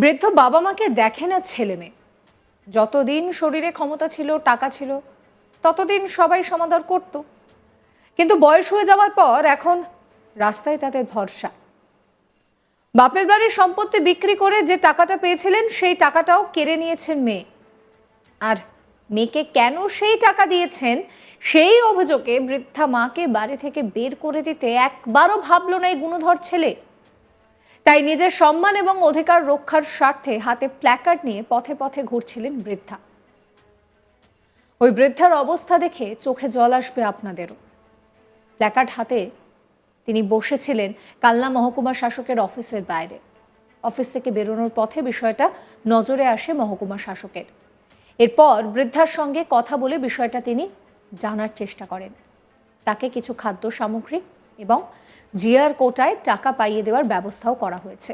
বৃদ্ধ বাবা মাকে দেখে না ছেলে মেয়ে। যতদিন শরীরে ক্ষমতা ছিল, টাকা ছিল, ততদিন সবাই সমাদর করত। কিন্তু বয়স হয়ে যাওয়ার পর এখন রাস্তায় তাদের ভরসা। বাপের বাড়ির সম্পত্তি বিক্রি করে যে টাকাটা পেয়েছিলেন, সেই টাকাটাও কেড়ে নিয়েছেন মেয়ে। আর মেয়েকে কেন সেই টাকা দিয়েছেন, সেই অভিযোগে বৃদ্ধা মাকে বাড়ি থেকে বের করে দিতে একবারও ভাবল না এই গুণধর ছেলে। তাই নিজের সম্মান এবং অধিকার রক্ষার স্বার্থে হাতে প্ল্যাকার্ড নিয়ে পথে পথে ঘুরছিলেন বৃদ্ধা। ওই বৃদ্ধার অবস্থা দেখে চোখে জল আসবে আপনাদেরও। প্ল্যাকার্ড হাতে তিনি বসেছিলেন কালনা মহকুমা শাসকের অফিসের বাইরে। অফিস থেকে বেরোনোর পথে বিষয়টা নজরে আসে মহকুমা শাসকের। এরপর বৃদ্ধার সঙ্গে কথা বলে বিষয়টা তিনি জানার চেষ্টা করেন। তাকে কিছু খাদ্য সামগ্রী এবং জিআর কোটায় টাকা পাইয়ে দেওয়ার ব্যবস্থাও করা হয়েছে।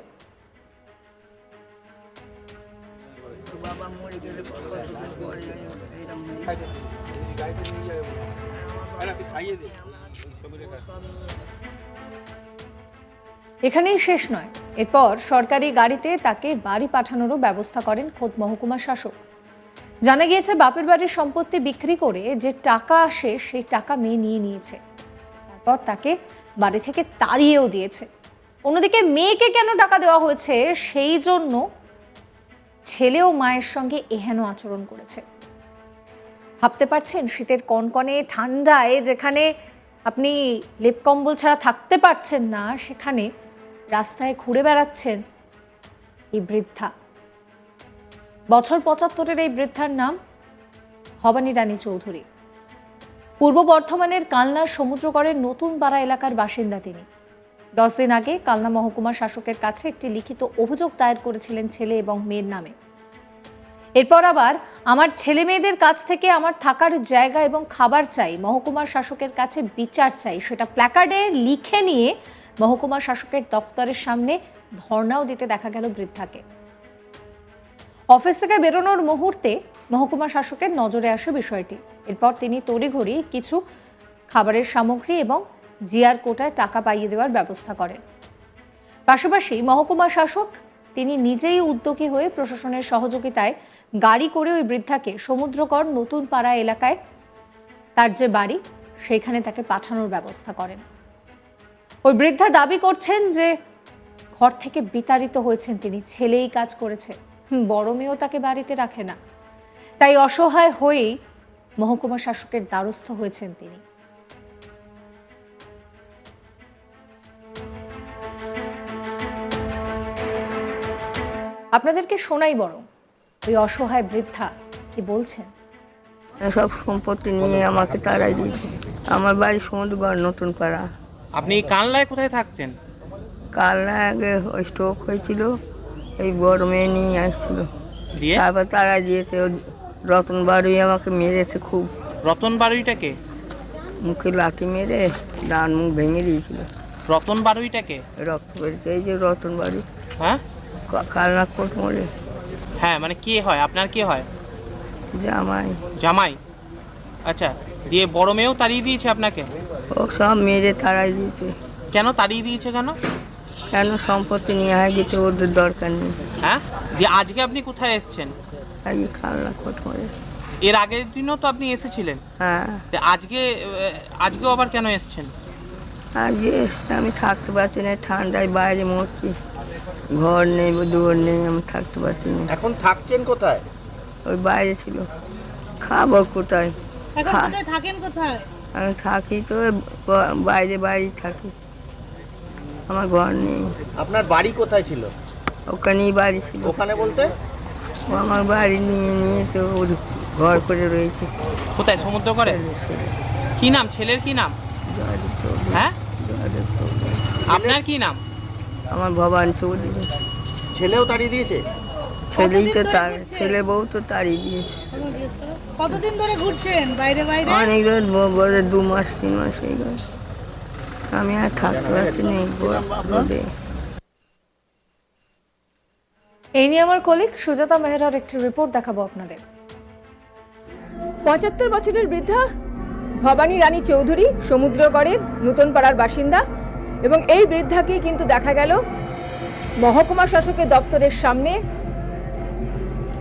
এখানেই শেষ নয়। এরপর সরকারি গাড়িতে তাকে বাড়ি পাঠানোরও ব্যবস্থা করেন খোদ মহকুমা শাসক। জানা গিয়েছে, বাপের বাড়ির সম্পত্তি বিক্রি করে যে টাকা আসে, সেই টাকা মেয়ে নিয়ে নিয়েছে। তারপর তাকে বাড়ি থেকে তাড়িয়েও দিয়েছে। অন্যদিকে মেয়েকে কেন টাকা দেওয়া হয়েছে সেই জন্য ছেলেও মায়ের সঙ্গে এহেন আচরণ করেছে। ভাবতে পারছেন, শীতের কনকনে, ঠান্ডায়, যেখানে আপনি লেপ কম্বল ছাড়া থাকতে পারছেন না, সেখানে রাস্তায় ঘুরে বেড়াচ্ছেন এই বৃদ্ধা। বছর পঁচাত্তরের এই বৃদ্ধার নাম ভবানী রানী চৌধুরী। পূর্ব বর্ধমানের কালনা সমুদ্রগড়ের নতুন পাড়া এলাকার বাসিন্দা তিনি। দশ দিন আগে কালনা মহকুমা শাসকের কাছে একটি লিখিত অভিযোগ দায়ের করেছিলেন ছেলে এবং মেয়ের নামে। এরপর আবার আমার ছেলে মেয়েদের কাছ থেকে আমার থাকার জায়গা এবং খাবার চাই মহকুমার শাসকের কাছে বিচার চাই, সেটা প্ল্যাকার্ডে লিখে নিয়ে মহকুমা শাসকের দফতরের সামনে ধর্ণাও দিতে দেখা গেল বৃদ্ধাকে। অফিস থেকে বেরোনোর মুহূর্তে মহকুমা শাসকের নজরে আসে বিষয়টি। এরপর তিনি তড়িঘড়ি কিছু খাবারের সামগ্রী এবং জিয়ার কোটায় টাকা পাইয়ে দেওয়ার ব্যবস্থা করেন। পাশাপাশি মহকুমা শাসক তিনি নিজেই উদ্যোগী হয়ে প্রশাসনের সহযোগিতায় গাড়ি করে ওই বৃদ্ধাকে সমুদ্রকর নতুন পাড়া এলাকায় তার যে বাড়ি, সেখানে তাকে পাঠানোর ব্যবস্থা করেন। ওই বৃদ্ধা দাবি করছেন যে ঘর থেকে বিতাড়িত হয়েছেন তিনি, ছেলেই কাজ করেছে। বড় মেয়েও তাকে বাড়িতে রাখে না। তাই অসহায় হয়েই মহকুমা শাসকের দ্বারস্থ হয়েছেন তিনি। আপনাদেরকে শোনাই বরং ওই অসহায় বৃদ্ধা কি বলছেন? সব সম্পত্তি নিয়ে আমাকে তাড়াই দিয়েছে। আমার বাড়ি সমুদ্রগড় নতুন পাড়া। আপনি কানলায় কোথায় থাকতেন? কাল না আগে স্ট্রোক হয়েছিল এই বড় মেয়ে নিয়ে আসছিল। তারপর তারা দিয়েছে ওই রতন বাড়ি আমাকে মেরেছে খুব। রতন বাড়ুইটাকে মুখে লাথি মেরে ডান মুখ ভেঙে দিয়েছিল। রতন বাড়ুইটাকে রক্ত বেরিয়েছে এই যে রতন বাড়ি হ্যাঁ কালনা কোট মোড়ে। হ্যাঁ মানে কে হয়? আপনার কে হয়? জামাই। জামাই? আচ্ছা দিয়ে বড় মেয়েও তাড়িয়ে দিয়েছে আপনাকে? ও সব মেরে তাড়াই দিয়েছে। কেন তাড়িয়ে দিয়েছে কেন? কেন সম্পত্তি নিয়ে হয়ে গেছে ওদের দরকার নেই। হ্যাঁ? দিয়ে আজকে আপনি কোথায় এসেছেন? এই কালনা কোট মোড়ে এর আগের দিনও তো আপনি এসেছিলেন। হ্যাঁ। তো আজকে আহ, আজকেও আবার কেন এসেছেন? আর যে আমি থাকতে পারছি না ঠান্ডায় বাইরে মরছি। ঘর নেই দুয়ার নেই আমি থাকতে পারছি না। এখন থাকছেন কোথায়? ওই বাইরে ছিল। খাব কোথায়? এখন খা- কোথায়? থাকেন কোথায়? আমি থাকি তো ব- বাইরে বাইরে থাকি। আমার ঘর নেই। আপনার বাড়ি কোথায় ছিল? ওখানেই বাড়ি ছিল। ওখানে বলতে? আমার বাড়ি নিয়ে নিয়েছে ও ঘর করে রয়েছে। কোথায়? সমুদ্র করে? কি নাম? ছেলের কি নাম? হ্যাঁ? আপনার কি নাম? আমার ভবান চৌধুরী। ছেলেও তাড়িয়ে দিয়েছে? ছেলেই তো তার ছেলে বউ তো তাড়িয়ে দিয়েছে। কতদিন ধরে ঘুরছেন? বাইরে বাইরে? অনেক দিন বলে দু মাস তিন মাস গেল। আমি আর থাকতে পারছি না এই এই নিয়ে আমার কলিগ সুজাতা মেহরার একটি রিপোর্ট দেখাবো আপনাদের। পঁচাত্তর বছরের বৃদ্ধা ভবানী রানী চৌধুরী সমুদ্রগড়ের নতুন পাড়ার বাসিন্দা এবং এই বৃদ্ধাকেই কিন্তু দেখা গেল মহকুমা শাসকের দপ্তরের সামনে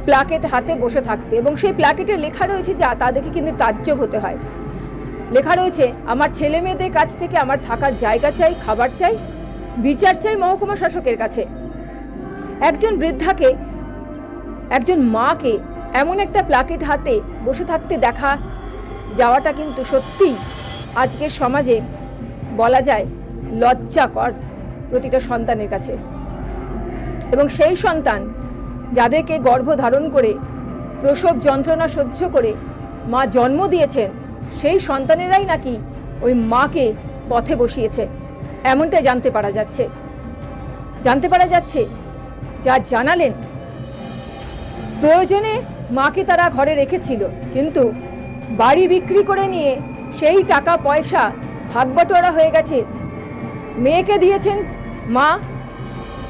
প্লাকেট হাতে বসে থাকতে এবং সেই প্লাকেটে লেখা রয়েছে যা তাদেরকে কিন্তু তাজ্জব হতে হয়। লেখা রয়েছে, আমার ছেলে মেয়েদের কাছ থেকে আমার থাকার জায়গা চাই, খাবার চাই, বিচার চাই মহকুমা শাসকের কাছে। একজন বৃদ্ধাকে, একজন মাকে এমন একটা প্লাকেট হাতে বসে থাকতে দেখা, যাওয়াটা কিন্তু সত্যিই আজকের সমাজে বলা যায় লজ্জাকর প্রতিটা সন্তানের কাছে। এবং সেই সন্তান যাদেরকে গর্ভ ধারণ করে, প্রসব যন্ত্রণা সহ্য করে মা জন্ম দিয়েছেন, সেই সন্তানেরাই নাকি ওই মাকে পথে বসিয়েছে। এমনটাই জানতে পারা যাচ্ছে। জানতে পারা যাচ্ছে যা জানালেন। প্রয়োজনে মাকে তারা ঘরে রেখেছিল, কিন্তু বাড়ি বিক্রি করে নিয়ে সেই টাকা পয়সা ভাগবটোয়ারা হয়ে গেছে। মেয়েকে দিয়েছেন মা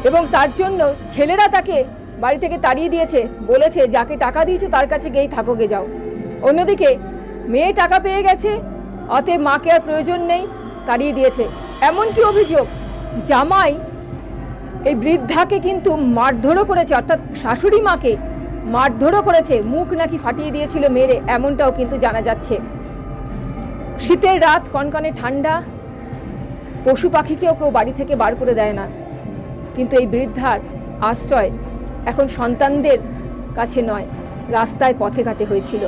এবং তার জন্য ছেলেরা তাকে বাড়ি থেকে তাড়িয়ে দিয়েছে, বলেছে, যাকে টাকা দিয়েছ তার কাছে গিয়েই থাকো গে যাও। অন্যদিকে মেয়ে টাকা পেয়ে গেছে, অতএব মাকে আর প্রয়োজন নেই, তাড়িয়ে দিয়েছে। এমন কি অভিযোগ, জামাই এই বৃদ্ধাকে কিন্তু মারধরও করেছে, অর্থাৎ শাশুড়ি মাকে মারধরও করেছে। মুখ নাকি ফাটিয়ে দিয়েছিল মেরে, এমনটাও কিন্তু জানা যাচ্ছে। শীতের রাত, কনকনে ঠান্ডা, পশু পাখিকেও কেউ বাড়ি থেকে বার করে দেয় না। কিন্তু এই বৃদ্ধার আশ্রয় এখন সন্তানদের কাছে নয়, রাস্তায় পথে ঘাটে হয়েছিল।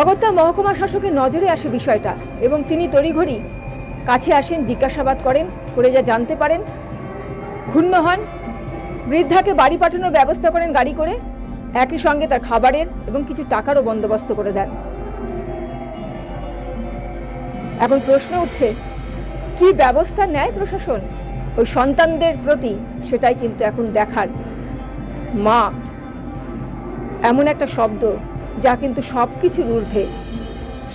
অগত্যা মহকুমা শাসকের নজরে আসে বিষয়টা এবং তিনি তড়িঘড়ি কাছে আসেন, জিজ্ঞাসাবাদ করেন, করে যা জানতে পারেন। ক্ষুণ্ণ হন। বৃদ্ধাকে বাড়ি পাঠানোর ব্যবস্থা করেন গাড়ি করে। একই সঙ্গে তার খাবারের এবং কিছু টাকারও বন্দোবস্ত করে দেন। এখন প্রশ্ন উঠছে, কি ব্যবস্থা নেয় প্রশাসন? ওই সন্তানদের প্রতি সেটাই কিন্তু এখন দেখার। মা, এমন একটা শব্দ যা কিন্তু সব কিছুর ঊর্ধ্বে।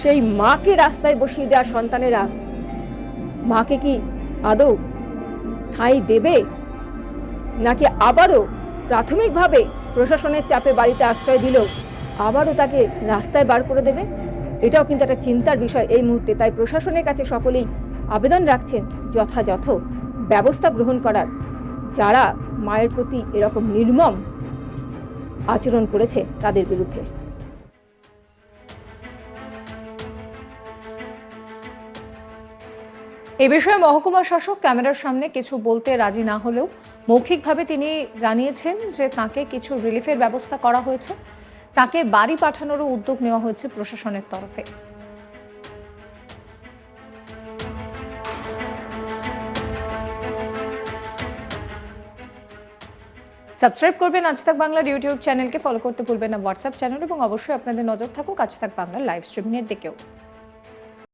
সেই মাকে রাস্তায় বসিয়ে দেওয়া সন্তানেরা, মাকে কি আদৌ ঠাঁই দেবে? নাকি আবারও প্রাথমিকভাবে প্রশাসনের চাপে বাড়িতে আশ্রয় দিলেও আবারও তাকে রাস্তায় বার করে দেবে? এটাও কিন্তু একটা চিন্তার বিষয় এই মুহূর্তে, তাই প্রশাসনের কাছে সকলেই আবেদন রাখছেন যথাযথ ব্যবস্থা গ্রহণ করার। যারা মায়ের প্রতি এরকম নির্মম আচরণ করেছে তাদের বিরুদ্ধে। এ বিষয়ে মহকুমা শাসক ক্যামেরার সামনে কিছু বলতে রাজি না হলেও মৌখিকভাবে তিনি জানিয়েছেন যে তাকে কিছু রিলিফের ব্যবস্থা করা হয়েছে। তাকে বাড়ি পাঠানোরও উদ্যোগ নেওয়া হয়েছে প্রশাসনের তরফে। সাবস্ক্রাইব করবেন আজ তাক বাংলার ইউটিউব চ্যানেলকে। ফলো করতে ভুলবেন না। হোয়াটসঅ্যাপ চ্যানেল এবং অবশ্যই আপনাদের নজর থাকুক আজ তাক বাংলার লাইভ স্ট্রিমিংয়ের দিকেও।